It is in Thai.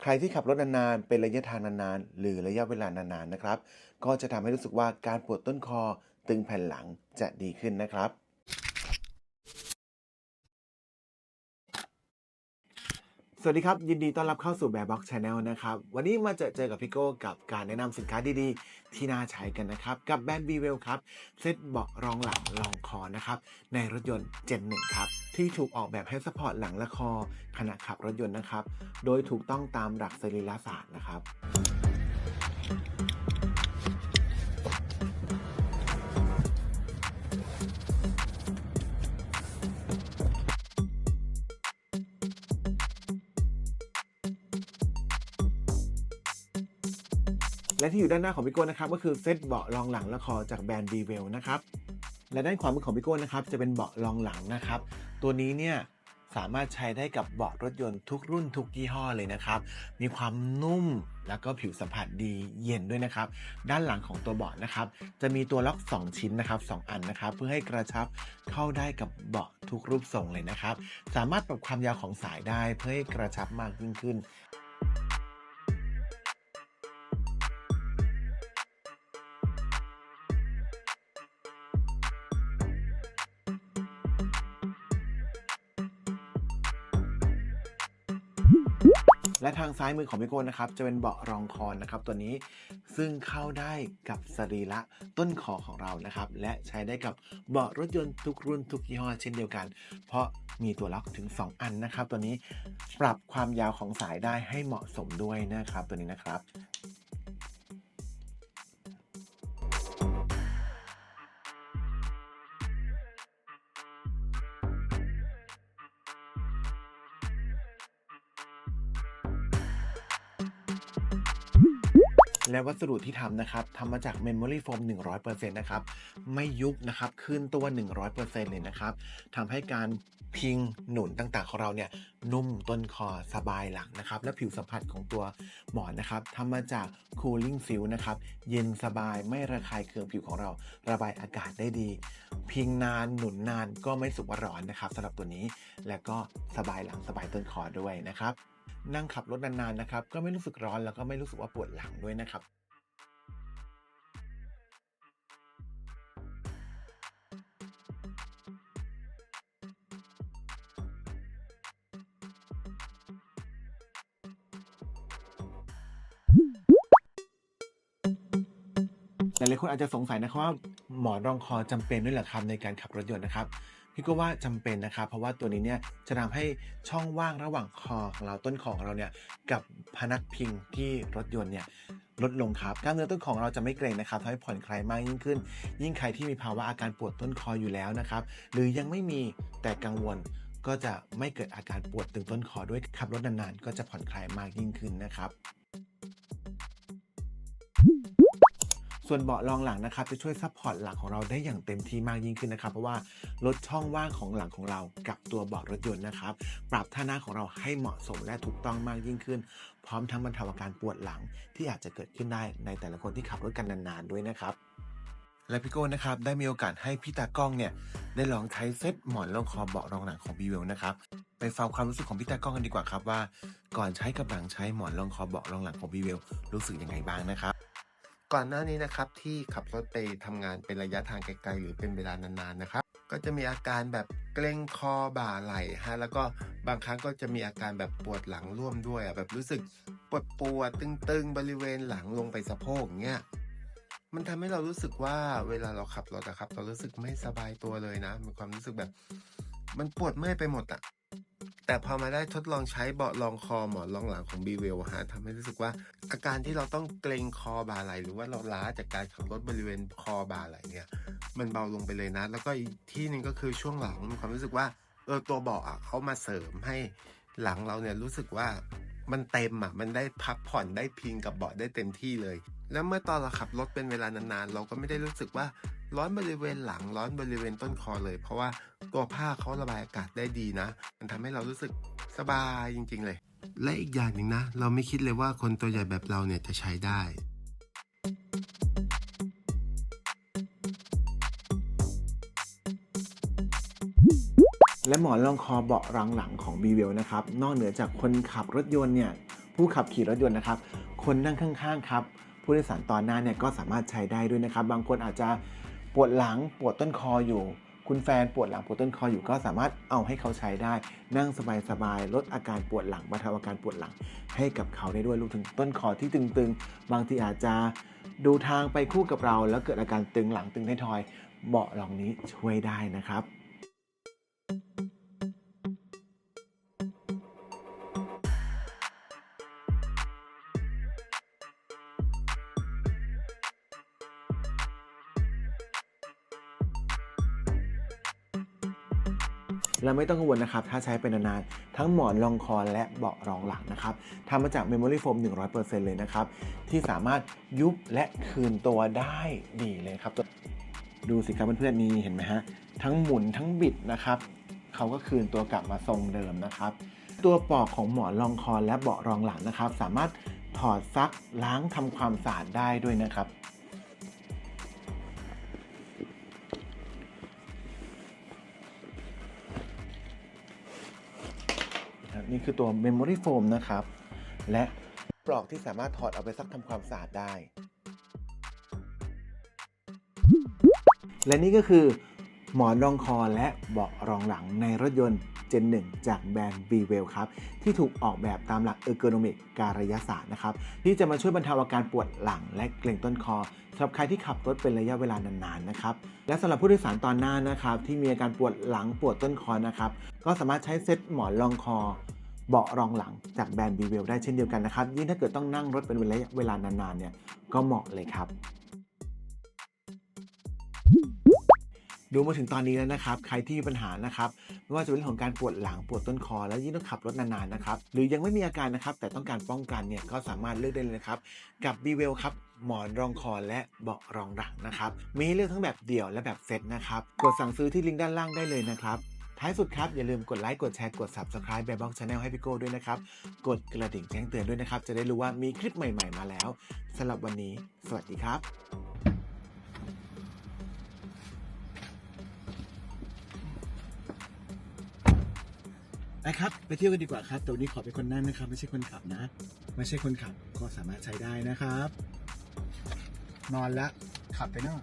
ใครที่ขับรถนานๆ เป็นระยะทางนานๆ หรือระยะเวลานานๆ นะครับ ก็จะทำให้รู้สึกว่าการปวดต้นคอตึงแผ่นหลังจะดีขึ้นนะครับ สวัสดีครับ ยินดีต้อนรับเข้าสู่แบบบ็อกชาแนลนะครับ วันนี้มาเจอเจอกับพี่โก้กับการแนะนำสินค้าดีๆ ที่น่าใช้กันนะครับ กับแบรนด์วีเวลครับ เซตเบาะรองหลังรองคอนะครับ ในรถยนต์เจนหนึ่งครับ ที่ถูกออกแบบให้สปอร์ตหลังและคอขณะขับรถยนต์นะครับ โดยถูกต้องตามหลักสรีรศาสตร์นะครับ และที่อยู่ด้านหน้าของพี่โก้นะครับก็คือเซตเบาะรองหลังและคอจากแบรนด์ b ีเวลนะครับและด้านขวามือของพี่โก้นะครับจะเป็นเบาะรองหลังนะครับ ตัวนี้เนี่ยสามารถใช้ได้กับเบาะรถยนต์ทุกรุ่นทุกยี่ห้อเลยนะครับ มีความนุ่มแล้วก็ผิวสัมผัสดีเย็นด้วยนะครับ ด้านหลังของตัวเบาะนะครับ จะมีตัวล็อก 2 ชิ้นนะครับ 2 อันนะครับ เพื่อให้กระชับเข้าได้กับเบาะทุกรูปทรงเลยนะครับ สามารถปรับความยาวของสายได้เพื่อให้กระชับมากยิ่งขึ้น และทางซ้ายมือของพี่โก้นะครับจะเป็นเบาะรองคอนะครับตัวนี้ซึ่งเข้าได้กับสรีระต้นคอของเรานะครับและใช้ได้กับเบาะรถยนต์ทุกรุ่นทุกยี่ห้อเช่นเดียวกัน เพราะมีตัวล็อกถึง 2 อันนะครับ ตัวนี้ปรับความยาวของสายได้ให้เหมาะสมด้วยนะครับตัวนี้นะครับ และวัสดุที่ทำนะครับทำมาจาก Memory Foam 100%นะครับ ไม่ยุบนะครับขึ้นตัว 100%เลยนะครับทำให้การพิงหนุนต่างๆของเราเนี่ยนุ่มต้นคอสบายหลังนะครับ และผิวสัมผัสของตัวหมอนนะครับทำมาจาก Cooling Seal นะครับ เย็นสบายไม่ระคายเคืองผิวของเรา ระบายอากาศได้ดี พิงนานหนุนนานก็ไม่สุกร้อนนะครับสำหรับตัวนี้ และก็สบายหลังสบายต้นคอด้วยนะครับ นั่งขับรถนานๆนะครับ ก็ไม่รู้สึกร้อนแล้วก็ไม่รู้สึกว่าปวดหลังด้วยนะครับหลายๆคนอาจจะสงสัยนะครับว่าหมอนรองคอจำเป็นด้วยหรือครับในการขับรถยนต์นะครับ พี่ก็ว่าจำเป็นนะครับ เพราะว่าตัวนี้เนี่ยจะทำให้ช่องว่างระหว่างคอของเราต้นคอของเราเนี่ยกับพนักพิงที่รถยนต์เนี่ยลดลงครับกล้ามเนื้อต้นคอของเราจะไม่เกร็งนะครับทำให้ผ่อนคลายมากยิ่งขึ้น ยิ่งใครที่มีภาวะอาการปวดต้นคออยู่แล้วนะครับ หรือยังไม่มีแต่กังวลก็จะไม่เกิดอาการปวดตึงต้นคอด้วยขับรถนานๆ ก็จะผ่อนคลายมากยิ่งขึ้นนะครับ ส่วนเบาะรองหลังนะครับจะช่วยซัพพอร์ตหลังของเราได้อย่างเต็มที่มากยิ่งขึ้นนะครับ เพราะว่าลดช่องว่างของหลังของเรากับตัวเบาะรถยนต์นะครับ ปรับท่านั่งของเราให้เหมาะสมและถูกต้องมากยิ่งขึ้น พร้อมทั้งบรรเทาอาการปวดหลังที่อาจจะเกิดขึ้นได้ในแต่ละคนที่ขับรถกันนานๆด้วยนะครับและพี่โก้นะครับได้มีโอกาสให้พี่ตากล้องเนี่ยได้ลองใช้เซตหมอนรองคอเบาะรองหลังของ b ีเวลนะครับไปฟังความรู้สึกของพี่ตากล้องกันดีกว่าครับว่า ก่อนใช้กับหลังใช้หมอนรองคอเบาะรองหลังของ b ีเวลรู้สึกยังไงบ้างนะครับ ก่อนหน้านี้นะครับที่ขับรถไปทำงานเป็นระยะทางไกลๆ หรือเป็นเวลานานๆนะครับ ก็จะมีอาการแบบเกร็งคอบ่าไหล่ฮะแล้วก็บางครั้งก็จะมีอาการแบบปวดหลังร่วมด้วยอะแบบรู้สึกปวดปวดตึงๆ บริเวณหลังลงไปสะโพกอย่างเงี้ยมันทำให้เรารู้สึกว่าเวลาเราขับรถนะครับ เรารู้สึกไม่สบายตัวเลยนะ มีความรู้สึกแบบ มันปวดเมื่อยไปหมดอะ แต่พอมาได้ทดลองใช้เบาะรองคอหมอนรองหลังของ b ีเวลฮะทำให้รู้สึกว่า อาการที่เราต้องเกรงคอบ่าไหลหรือว่าเราล้าจากการขับรถบริเวณคอบ่าไหลเนี่ยมันเบาลงไปเลยนะ แล้วก็อีกที่หนึ่งก็คือช่วงหลังมีความรู้สึกว่าเออตัวเบาะอะเขามาเสริมให้หลังเราเนี่ยรู้สึกว่ามันเต็มอะ มันได้พักผ่อนได้พิงกับเบาะได้เต็มที่เลย แล้วเมื่อตอนเราขับรถเป็นเวลานานๆ เราก็ไม่ได้รู้สึกว่า ร้อนบริเวณหลังร้อนบริเวณต้นคอเลย เพราะว่าตัวผ้าเขาระบายอากาศได้ดีนะ มันทำให้เรารู้สึกสบายจริง ๆ เลย และอีกอย่างหนึ่งนะ เราไม่คิดเลยว่าคนตัวใหญ่แบบเราเนี่ยจะใช้ได้และหมอนรองคอเบาะรางหลังของ b ีเวลนะครับ นอกเหนือจากคนขับรถยนต์เนี่ยผู้ขับขี่รถยนต์นะครับ คนนั่งข้างๆครับ ผู้โดยสารตอนหน้าเนี่ยก็สามารถใช้ได้ด้วยนะครับ บางคนอาจจะ วดหลังปวดต้นคออยู่ คุณแฟนปวดหลังปวดต้นคออยู่ก็สามารถเอาให้เขาใช้ได้ นั่งสบายๆลดอาการปวดหลังบรรเทาอาการปวดหลัง ให้กับเขาได้ด้วยรวมถึงต้นคอที่ตึงๆ บางทีอาจจะดูทางไปคู่กับเรา แล้วเกิดอาการตึงหลังตึงท้ายทอยเบาะรองนี้ช่วยได้นะครับ และไม่ต้องกังวลนะครับ ถ้าใช้เป็นนานๆ ทั้งหมอนรองคอและเบาะรองหลังนะครับทำมาจาก Memory Foam 100%เลยนะครับ ที่สามารถยุบและคืนตัวได้ดีเลยครับ ดูสิครับเพื่อนๆนี่เห็นไหมฮะ ทั้งหมุนทั้งบิดนะครับเขาก็คืนตัวกลับมาทรงเดิมนะครับ ตัวปลอกของหมอนรองคอและเบาะรองหลังนะครับ สามารถถอดซักล้างทำความสะอาดได้ด้วยนะครับ นี่คือตัว Memory Foam นะครับ และปลอกที่สามารถถอดเอาไปซักทำความสะอาดได้ และนี่ก็คือ หมอนรองคอและเบาะรองหลังในรถยนต์ Gen 1จากแบรนด์ b w e l l ครับ ที่ถูกออกแบบตามหลัก Ergonomic การยศาสตร์นะครับ ที่จะมาช่วยบรรเทาอาการปวดหลังและเกร็งต้นคอสำหรับใครที่ขับรถเป็นระยะเวลานานๆนะครับ และสำหรับผู้โดยสารตอนหน้านะครับ ที่มีอาการปวดหลังปวดต้นคอนะครับ ก็สามารถใช้เซ็ตหมอนรองคอ เบาะรองหลังจากแบรนด์ b w e l l ได้เช่นเดียวกันนะครับ ยิ่งถ้าเกิดต้องนั่งรถเป็นเวลานานๆเนี่ยก็เหมาะเลยครับ ดูมาถึงตอนนี้แล้วนะครับ ใครที่มีปัญหานะครับไม่ว่าจะเป็นเรื่องของการปวดหลังปวดต้นคอ แล้วยิ่งต้องขับรถนานๆนะครับหรือยังไม่มีอาการนะครับ แต่ต้องการป้องกันเนี่ยก็สามารถเลือกได้เลยนะครับกับ b w e l l ครับหมอนรองคอและเบาะรองหลังนะครับมีให้เลือกทั้งแบบเดี่ยวและแบบเซตนะครับกดสั่งซื้อที่ลิงก์ด้านล่างได้เลยนะครับ ท้ายสุดครับ อย่าลืมกดไลค์กดแชร์กด Subscribe แบบบ็อกชาแนลให้พี่โก้ด้วยนะครับ กดกระดิ่งแจ้งเตือนด้วยนะครับ จะได้รู้ว่ามีคลิปใหม่ ๆ มาแล้วสำหรับวันนี้ สวัสดีครับไปครับไปเที่ยวกันดีกว่าครับแต่วันนี้ขอเป็นคนนั่งนะครับ ไม่ใช่คนขับนะ ไม่ใช่คนขับก็สามารถใช้ได้นะครับ นอนแล้วขับไปเนอะ